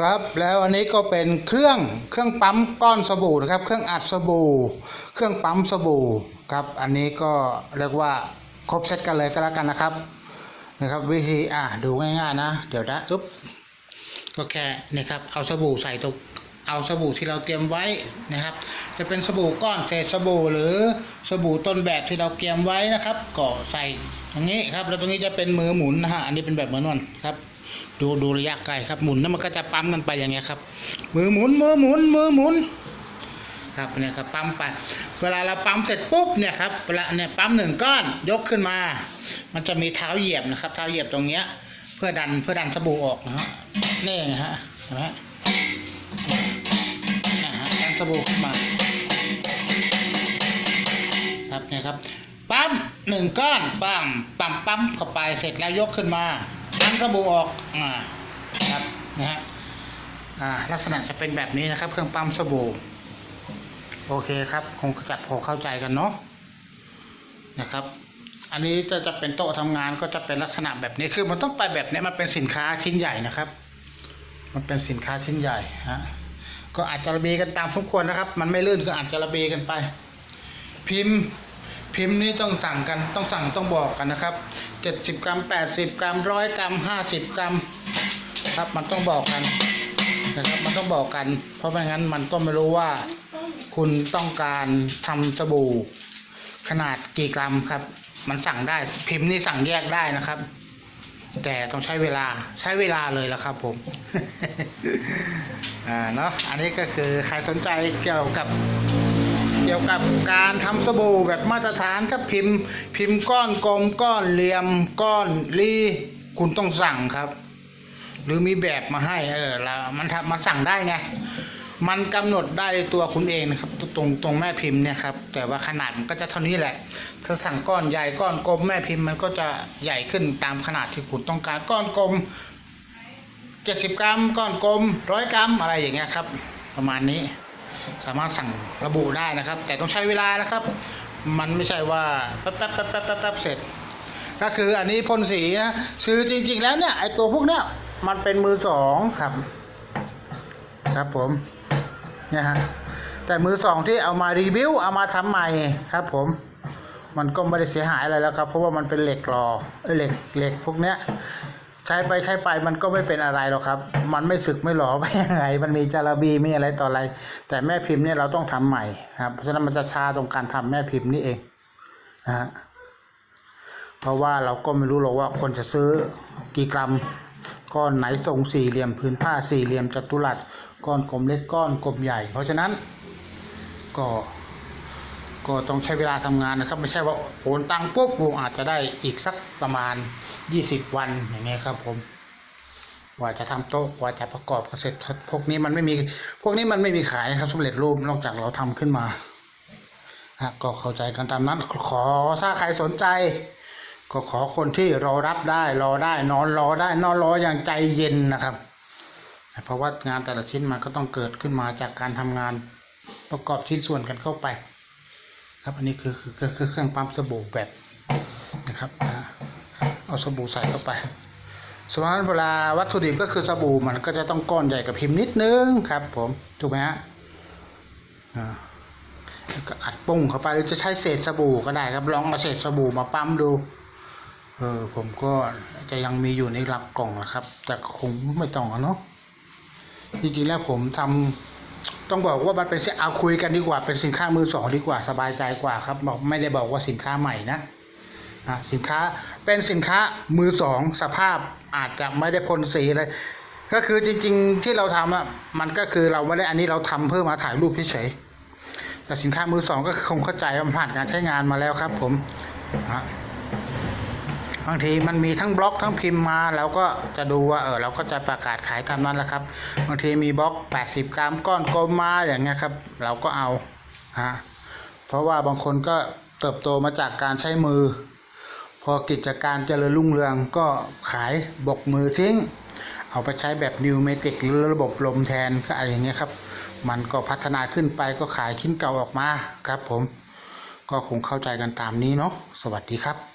ครับแล้วอันนี้ก็เป็นเครื่องเครื่องปั๊มก้อนสบู่นะครับ เครื่องอัดสบู่ เครื่องปั๊มสบู่ครับอันนี้ก็เรียกว่าครบเซตกันเลยก็แล้วกันนะครับนะครับ วิธีอะดูง่ายๆนะ เดี๋ยวนะอึ๊บก็แค่นี่ครับเอาสบู่ใส่ตรงเอาสบู่ที่เราเตรียมไว้นะครับ จะเป็นสบู่ก้อนเศษสบู่หรือสบู่ต้นแบบที่เราเตรียมไว้นะครับก็ใส่ ตรงนี้ครับ แล้วตรงนี้จะเป็นมือหมุนนะฮะ อันนี้เป็นแบบเหมือนนครับ ดูดูระยะไกลครับ หมุนแล้วมันก็จะปั๊มกันไปอย่างเงี้ยครับ มือหมุน มือหมุน มือหมุน ครับเนี่ยครับปั๊มไป เวลาเราปั๊มเสร็จปุ๊บเนี่ยครับ เวลาเนี่ยปั๊มหนึ่งก้อนยกขึ้นมา มันจะมีเท้าเหยียบนะครับ เท้าเหยียบตรงเนี้ย เพื่อดันเพื่อดันสบู่ออกนะฮะ นี่ไงฮะ เห็นไหมนะฮะดันสบู่ขึ้นมา ครับเนี่ยครับ ปั๊ม หนึ่งก้อนปั๊มปั๊มปั๊มเข้าไปเสร็จแล้วยกขึ้นมาดันสบู่ออกอ่าครับนะฮะอ่า ลักษณะจะเป็นแบบนี้นะครับ เครื่องปั๊มสบู่โอเคครับ คงจะพอเข้าใจกันเนาะนะครับ อันนี้จะจะเป็นโต๊ะทำงานก็จะเป็นลักษณะแบบนี้คือมันต้องไปแบบนี้มันเป็นสินค้าชิ้นใหญ่นะครับ มันเป็นสินค้าชิ้นใหญ่ฮะก็อาจจะระเบียกันตามสมควรนะครับ มันไม่ลื่นก็อาจจะระเบียกันไป พิมพ์ พิมพ์นี้ต้องสั่งกันต้องสั่งต้องบอกกันนะครับเจ็ดสิบกรัมแปดสิบกรัมร้อยกรัมห้าสิบกรัม ครับมันต้องบอกกันนะครับมันต้องบอกกัน เพราะไม่งั้นมันก็ไม่รู้ว่า คุณต้องการทำสบู่ ขนาดกี่กรัมครับ มันสั่งได้พิมพ์นี่สั่งแยกได้นะครับ แต่ต้องใช้เวลาใช้เวลาเลยละครับ ผมอ่าเนาะอันนี้ก็คือใครสนใจเกี่ยวกับ เกี่ยวกับการทำสบู่แบบมาตรฐานครับพิมพ์ พิมพ์ก้อนกลมก้อนเหลี่ยมก้อนรีคุณต้องสั่งครับ หรือมีแบบมาให้เออแล้วมันทำมันสั่งได้ไงมันกำหนดได้ตัวคุณเองนะครับ ตรงตรงแม่พิมพ์เนี่ยครับ แต่ว่าขนาดมันก็จะเท่านี้แหละ ถ้าสั่งก้อนใหญ่ก้อนกลมแม่พิมพ์มันก็จะใหญ่ขึ้นตามขนาดที่คุณต้องการก้อนกลมเจ็ดสิบกรัมก้อนกลมร้อยกรัมอะไรอย่างเงี้ยครับ ประมาณนี้ สามารถสั่งระบุได้นะครับ แต่ต้องใช้เวลานะครับ มันไม่ใช่ว่าแป๊บแป๊บแป๊บแป๊บแป๊บเสร็จ ก็คืออันนี้พ่นสีนะซื้อจริง ๆ แล้วเนี่ยไอตัวพวกเนี้ยมันเป็นมือสองครับ ครับผมเนี่ยฮะแต่มือสองที่เอามารีวิวเอามาทำใหม่ครับ ผม มันก็ไม่ได้เสียหายอะไรแล้วครับ เพราะว่ามันเป็นเหล็กรอเอเหล็กเหล็กพวกเนี้ย ใช้ไปใช้ไปมันก็ไม่เป็นอะไรหรอกครับ มันไม่สึกไม่หลอไปยังไง มันมีจาระบีมีอะไรต่ออะไร แต่แม่พิมพ์เนี่ยเราต้องทำใหม่ครับเพราะฉะนั้นมันจะช้าตรงการทำแม่พิมพ์นี่เองนะฮะเพราะว่าเราก็ไม่รู้หรอกว่าคนจะซื้อกี่กรัมก้อนไหนทรงสี่เหลี่ยมพื้นผ้าสี่เหลี่ยมจัตุรัสก้อนกลมเล็กก้อนกลมใหญ่ เพราะฉะนั้นก็ ก็ต้องใช้เวลาทำงานนะครับ ไม่ใช่ว่าโอนตังค์ปุ๊บกูอาจจะได้อีกสักประมาณยี่สิบวันอย่างเงี้ยครับ ผมกว่าจะทำโต๊ะกว่าจะประกอบเสร็จพวกนี้มันไม่มี พวกนี้มันไม่มีขายครับสำเร็จรูปนอกจากเราทำขึ้นมาฮะก็เข้าใจกันตามนั้น ขอถ้าใครสนใจ ก็ขอคนที่รอรับได้ รอได้ นอนรอได้ นอนรออย่างใจเย็นนะครับ เพราะว่างานแต่ละชิ้นมันก็ต้องเกิดขึ้นมาจากการทำงานประกอบชิ้นส่วนกันเข้าไป ครับอันนี้คือคือคือคือเครื่องปั๊มสบู่แบบนะครับเอาสบู่ใส่เข้าไปส่วนเวลาวัตถุดิบก็คือสบู่มันก็จะต้องก้อนใหญ่กับพิมพ์นิดนึงครับ ผมถูกไหมฮะอ่าแล้วก็อัดปุ้งเข้าไปหรือจะใช้เศษสบู่ก็ได้ครับ ลองเอาเศษสบู่มาปั๊มดู เออผมก็จะยังมีอยู่ในหลักกล่องนะครับ แต่คงไม่ต้องเนาะจริงๆแล้วผมทำ ต้องบอกว่ามันเป็นเอาคุยกันดีกว่าเป็นสินค้ามือสองดีกว่าสบายใจกว่าครับบอกไม่ได้บอกว่าสินค้าใหม่นะอะสินค้าเป็นสินค้ามือสองสภาพอาจจะไม่ได้พ่นสีเลยก็คือจริง ๆ ที่เราทำอะมันก็คือเราไม่ได้อันนี้เราทำเพื่อมาถ่ายรูปเฉยแต่สินค้ามือสองก็คงเข้าใจว่ามันผ่านการใช้งานมาแล้วครับ ผมอะ บางทีมันมีทั้งบล็อกทั้งพิมพ์มาแล้วก็จะดูว่าเออเราก็จะประกาศขายตามนั้นแหละครับ บางทีมีบล็อก80กรัมก้อนกลมมาอย่างเงี้ยครับ เราก็เอาฮะเพราะว่าบางคนก็เติบโตมาจากการใช้มือ พอกิจการเจริญรุ่งเรืองก็ขายบกมือทิ้ง เอาไปใช้แบบนิวเมติกหรือระบบลมแทนก็อะไรอย่างเงี้ยครับ มันก็พัฒนาขึ้นไปก็ขายชิ้นเก่าออกมาครับผม ก็คงเข้าใจกันตามนี้เนาะสวัสดีครับ